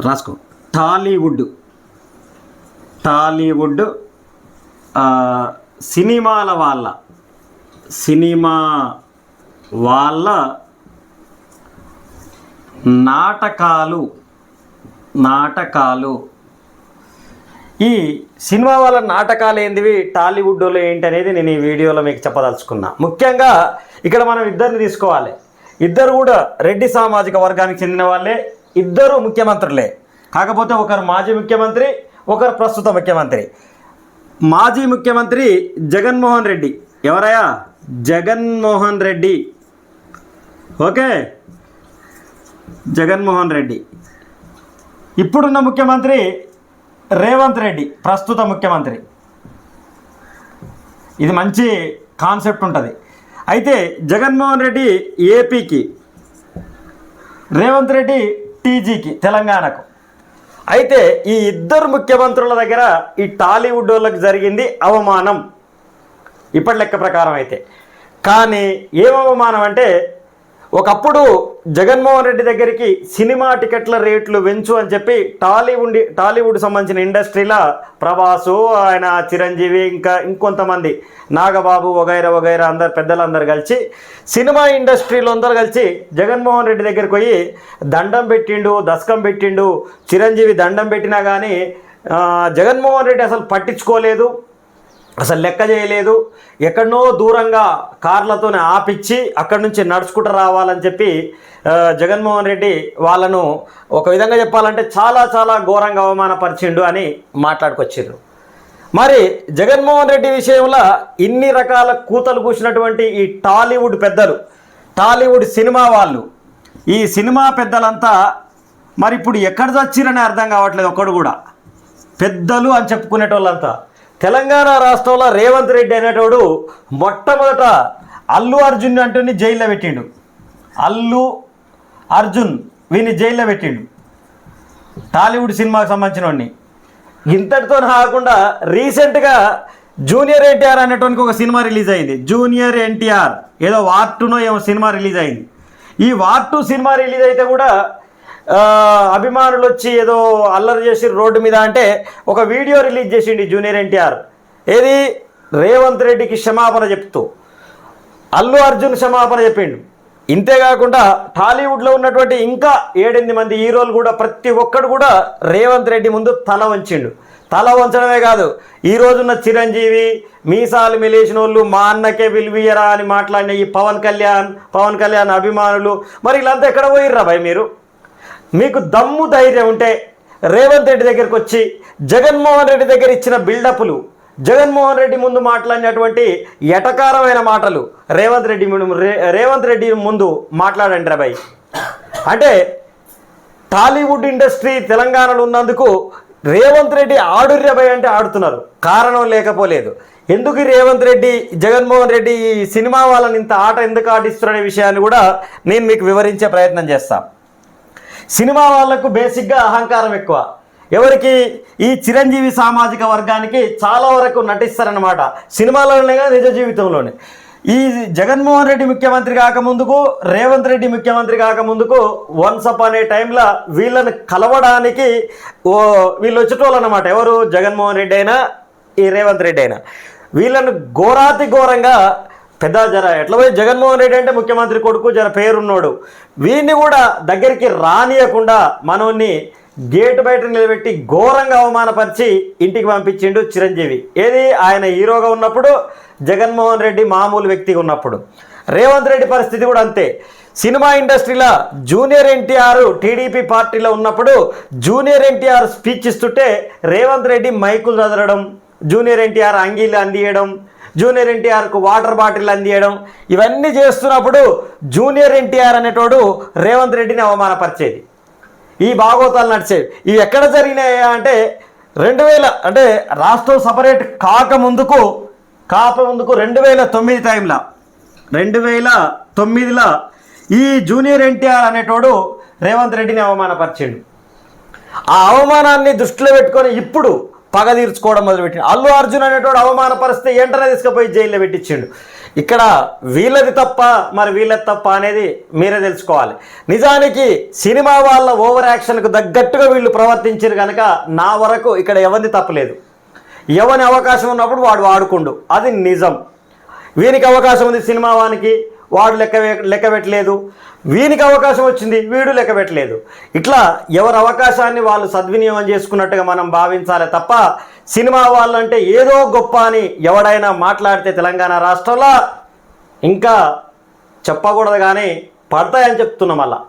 రాసుకో. టాలీవుడ్. టాలీవుడ్ సినిమాల వాళ్ళ. సినిమా వాళ్ళ నాటకాలు. నాటకాలు. ఈ సినిమా వాళ్ళ నాటకాలు ఏంటివి టాలీవుడ్లో ఏంటి అనేది నేను ఈ వీడియోలో మీకు చెప్పదలుచుకున్నా. ముఖ్యంగా ఇక్కడ మనం ఇద్దరిని తీసుకోవాలి. ఇద్దరు కూడా రెడ్డి సామాజిక వర్గానికి చెందిన వాళ్ళే. ఇద్దరు ముఖ్యమంత్రులే. కాకపోతే ఒకరు మాజీ ముఖ్యమంత్రి ఒకరు ప్రస్తుత ముఖ్యమంత్రి. మాజీ ముఖ్యమంత్రి జగన్మోహన్ రెడ్డి. ఎవరయ్యా? జగన్మోహన్ రెడ్డి. ఓకే? జగన్మోహన్ రెడ్డి. ఇప్పుడున్న ముఖ్యమంత్రి రేవంత్ రెడ్డి ప్రస్తుత ముఖ్యమంత్రి. ఇది మంచి కాన్సెప్ట్ ఉంటుంది. అయితే జగన్మోహన్ రెడ్డి ఏపీకి రేవంత్ రెడ్డి టీజీకి తెలంగాణకు. అయితే ఈ ఇద్దరు ముఖ్యమంత్రుల దగ్గర ఈ టాలీవుడ్ వాళ్ళకి జరిగింది అవమానం. ఇప్పటి లెక్క ప్రకారం అయితే. కానీ ఏం అవమానం అంటే ఒకప్పుడు జగన్మోహన్ రెడ్డి దగ్గరికి సినిమా టికెట్ల రేట్లు పెంచు అని చెప్పి టాలీవుడ్ టాలీవుడ్ సంబంధించిన ఇండస్ట్రీలో ప్రభాసు ఆయన చిరంజీవి ఇంకా ఇంకొంతమంది. నాగబాబు వగైరా వగైరా అందరు పెద్దలందరూ కలిసి సినిమా ఇండస్ట్రీలో అందరూ కలిసి జగన్మోహన్ రెడ్డి దగ్గరికి పోయి దండం పెట్టిండు దశకం పెట్టిండు చిరంజీవి దండం పెట్టినా కానీ జగన్మోహన్ రెడ్డి అసలు పట్టించుకోలేదు. అసలు లెక్క చేయలేదు. ఎక్కడనో దూరంగా కార్లతోనే ఆపిచ్చి అక్కడి నుంచి నడుచుకుంటూ రావాలని చెప్పి జగన్మోహన్ రెడ్డి వాళ్ళను ఒక విధంగా చెప్పాలంటే చాలా చాలా ఘోరంగా అవమానపరిచిండు అని మాట్లాడుకొచ్చిండ్రు. మరి జగన్మోహన్ రెడ్డి విషయంలో ఇన్ని రకాల కూతలు కూసినటువంటి ఈ టాలీవుడ్ పెద్దలు టాలీవుడ్ సినిమా వాళ్ళు ఈ సినిమా పెద్దలంతా మరి ఇప్పుడు ఎక్కడ చచ్చిరని అర్థం కావట్లేదు ఒక్కడు కూడా. పెద్దలు అని చెప్పుకునేటోళ్ళంతా. తెలంగాణ రాష్ట్రంలో రేవంత్ రెడ్డి అనేటోడు మొట్టమొదట అల్లు అర్జున్ అంటూని జైల్లో పెట్టిండు. అల్లు అర్జున్ వీని జైల్లో పెట్టిండు. టాలీవుడ్ సినిమాకి సంబంధించిన వాడిని ఇంతటితో కాకుండా రీసెంట్గా జూనియర్ ఎన్టీఆర్ అనేటువంటి ఒక సినిమా రిలీజ్ అయింది. జూనియర్ ఎన్టీఆర్. ఏదో వార్ టూనో ఏమో సినిమా రిలీజ్ అయింది. ఈ వార్ టూ సినిమా రిలీజ్ అయితే కూడా అభిమానులు వచ్చి ఏదో అల్లరి చేసి రోడ్డు మీద అంటే ఒక వీడియో రిలీజ్ చేసిండి జూనియర్ ఎన్టీఆర్. ఏది? రేవంత్ రెడ్డికి క్షమాపణ చెప్తూ. అల్లు అర్జున్ క్షమాపణ చెప్పిండు. ఇంతేకాకుండా టాలీవుడ్లో ఉన్నటువంటి ఇంకా ఏడెనిమిది మంది హీరోలు కూడా ప్రతి ఒక్కడు కూడా రేవంత్ రెడ్డి ముందు తల వంచిండు. తల వంచడమే కాదు ఈ రోజున్న చిరంజీవి మీసాలు మిలేసిన వాళ్ళు మా అన్నకే విలువీయరా అని మాట్లాడిన ఈ పవన్ కళ్యాణ్ పవన్ కళ్యాణ్ అభిమానులు మరి వీళ్ళంతా ఎక్కడ పోయిర్రా భయ్ మీరు? మీకు దమ్ము ధైర్యం ఉంటే రేవంత్ రెడ్డి దగ్గరికి వచ్చి జగన్మోహన్ రెడ్డి దగ్గర ఇచ్చిన బిల్డప్లు జగన్మోహన్ రెడ్డి ముందు మాట్లాడినటువంటి ఎటకారమైన మాటలు రేవంత్ రెడ్డి రేవంత్ రెడ్డి ముందు మాట్లాడండి రా అంటే టాలీవుడ్ ఇండస్ట్రీ తెలంగాణలో ఉన్నందుకు రేవంత్ రెడ్డి ఆడుర్యభయ్ అంటే ఆడుతున్నారు. కారణం లేకపోలేదు. ఎందుకు రేవంత్ రెడ్డి జగన్మోహన్ రెడ్డి ఈ సినిమా వాళ్ళని ఇంత ఆట ఎందుకు ఆడిస్తున్నారనే విషయాన్ని కూడా నేను మీకు వివరించే ప్రయత్నం చేస్తాను సినిమా వాళ్ళకు బేసిక్గా అహంకారం ఎక్కువ. ఎవరికి ఈ చిరంజీవి సామాజిక వర్గానికి చాలా వరకు నటిస్తారనమాట సినిమాలోనే కాదు నిజ జీవితంలోనే. ఈ జగన్మోహన్ రెడ్డి ముఖ్యమంత్రి కాకముందుకు రేవంత్ రెడ్డి ముఖ్యమంత్రి కాకముందుకు వన్స్ అప్ అనే టైంలో వీళ్ళని కలవడానికి ఓ వీళ్ళు వచ్చేటోళ్ళు అనమాట ఎవరు? జగన్మోహన్ రెడ్డి అయినా ఈ రేవంత్ రెడ్డి అయినా. వీళ్ళను ఘోరాతి ఘోరంగా పెద్ద జర ఎట్లా పోయి జగన్మోహన్ రెడ్డి అంటే ముఖ్యమంత్రి కొడుకు జర పేరున్నాడు. వీడిని కూడా దగ్గరికి రానియకుండా మనోన్ని గేటు బయట నిలబెట్టి ఘోరంగా అవమానపరిచి ఇంటికి పంపించిండు చిరంజీవి. ఏది? ఆయన హీరోగా ఉన్నప్పుడు జగన్మోహన్ రెడ్డి మామూలు వ్యక్తిగా ఉన్నప్పుడు. రేవంత్ రెడ్డి పరిస్థితి కూడా అంతే. సినిమా ఇండస్ట్రీలో జూనియర్ ఎన్టీఆర్ టీడీపీ పార్టీలో ఉన్నప్పుడు జూనియర్ ఎన్టీఆర్ స్పీచ్ ఇస్తుంటే రేవంత్ రెడ్డి మైకులు చదరడం జూనియర్ ఎన్టీఆర్ అంగీలు అందియడం జూనియర్ ఎన్టీఆర్కు వాటర్ బాటిల్ అందియడం ఇవన్నీ చేస్తున్నప్పుడు జూనియర్ ఎన్టీఆర్ అనేటోడు రేవంత్ రెడ్డిని అవమానపరిచేది. ఈ భాగవతాలు నడిచేవి. ఇవి ఎక్కడ జరిగినాయా అంటే రెండు వేల అంటే రాష్ట్రం సపరేట్ కాక ముందుకు కాక ముందుకు రెండు వేల తొమ్మిది టైంలో రెండు వేల తొమ్మిదిలో ఈ జూనియర్ ఎన్టీఆర్ అనేటోడు రేవంత్ రెడ్డిని అవమానపరిచాడు. ఆ అవమానాన్ని దృష్టిలో పెట్టుకొని ఇప్పుడు పగ తీర్చుకోవడం మొదలుపెట్టిండు. అల్లు అర్జున్ అనేటోడు అవమానపరిస్తే వెంటనే తీసుకుపోయి జైల్లో పెట్టించిండు. ఇక్కడ వీళ్ళది తప్ప మరి వీళ్ళది తప్ప అనేది మీరే తెలుసుకోవాలి. నిజానికి సినిమా వాళ్ళ ఓవర్ యాక్షన్కు తగ్గట్టుగా వీళ్ళు ప్రవర్తించారు కనుక నా వరకు ఇక్కడ ఎవరిది తప్పలేదు. ఎవరి అవకాశం ఉన్నప్పుడు వాడు వాడుకుండు. అది నిజం. వీనికి అవకాశం ఉంది సినిమా వానికి. వాడు లెక్క లెక్క పెట్టలేదు. వీనికి అవకాశం వచ్చింది వీడు లెక్క పెట్టలేదు. ఇట్లా ఎవరి అవకాశాన్ని వాళ్ళు సద్వినియోగం చేసుకున్నట్టుగా మనం భావించాలి తప్ప సినిమా వాళ్ళంటే ఏదో గొప్ప అని ఎవడైనా మాట్లాడితే తెలంగాణ రాష్ట్రంలో ఇంకా చెప్పకూడదు కానీ పడతాయని చెప్తున్నాం అలా